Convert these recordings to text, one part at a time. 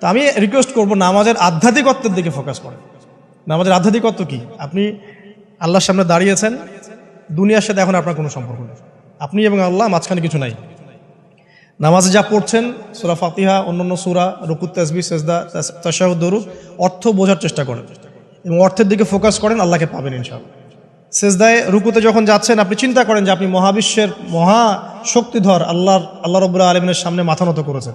তো আমি রিকোয়েস্ট করব নামাজের আধ্যাত্মিকত্বের দিকে ফোকাস করেন নামাজের আধ্যাত্মিকত্ব কি? আপনি আল্লাহর সামনে দাঁড়িয়েছেন, দুনিয়ার সাথে এখন আপনার কোনো সম্পর্ক নেই। আপনি এবং আল্লাহ মাঝখানে কিছু নাই। নামাজে যা পড়ছেন, সুরা ফাতিহা, অন্যান্য সুরা, রুকুত তাসবি সেজদা তাশাহুদ, দরুদ, অর্থ বোঝার চেষ্টা করেন। এবং অর্থের দিকে ফোকাস করেন, আল্লাহকে পাবেন ইনশাআল্লাহ। সেজদায়, রুকুতে যখন যাচ্ছেন, আপনি চিন্তা করেন যে আপনি মহাবিশ্বের মহা শক্তিধর, আল্লাহর, আল্লাহ রব্বুল্লাহ আলমিনের সামনে মাথা নত করেছেন।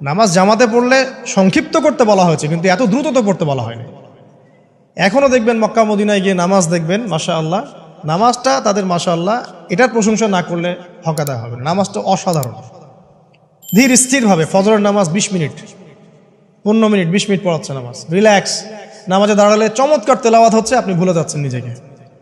নামাজ জামাতে পড়লে সংক্ষিপ্ত করতে বলা হয়েছে, কিন্তু এত দ্রুত তো পড়তে বলা হয়নি। এখনও দেখবেন মক্কা মদিনায় গিয়ে নামাজ দেখবেন মাশা আল্লাহ নামাজটা তাদের মাশা আল্লাহ এটার প্রশংসা না করলে হকাদা হবে। নামাজটা অসাধারণ। ধীর স্থিরভাবে ফজরের নামাজ বিশ মিনিট, পনেরো মিনিট, বিশ মিনিট পড়াচ্ছে নামাজ। রিল্যাক্স। নামাজে দাঁড়ালে চমৎকার তেলাওয়াত হচ্ছে, আপনি ভুলে যাচ্ছেন নিজেকে।